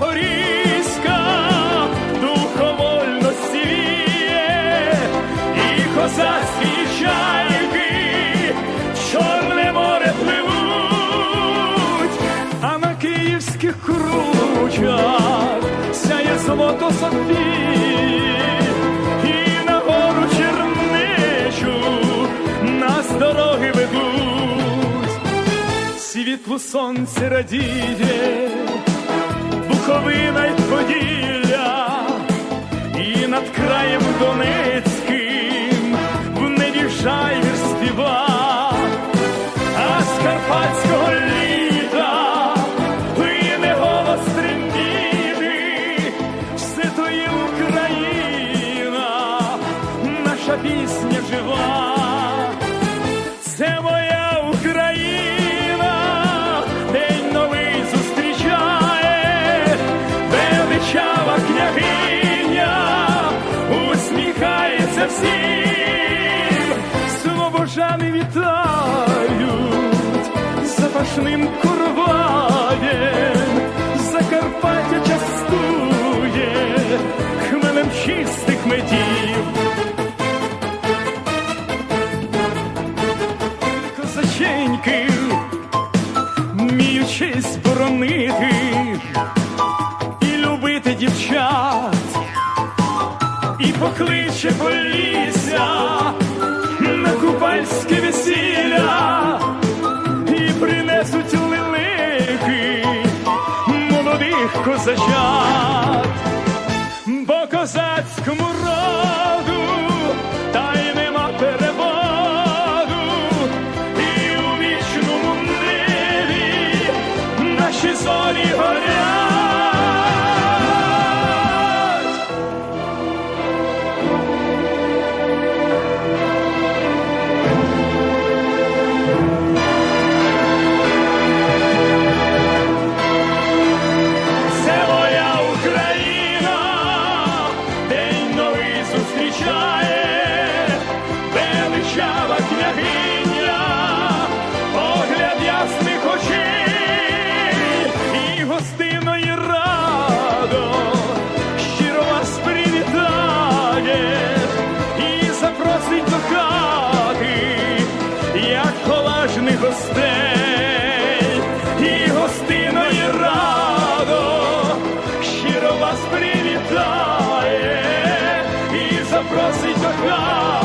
Запорізька, духовольності віє, і козацькі чайки, чорне море пливуть, а на київських кручах сяє золото Софії, і на гору чернечу нас дороги ведуть. Світло сонце радіє, Буковина й Поділля, і над краєм Донецьким в небі жайвір співа, а з карпатського літа плине голос трембіти, все то є Україна, наша пісня жива. Усміхається всім, слобожани вітають. Запашним короваєм, Закарпаття частує. Хмелем чистих медів. козаченьки, вміючись боронити і любити дівчат, і покличе полісся на купальське весілля, і принесуть лилики молодих козачат, бо козацькому si te plaît.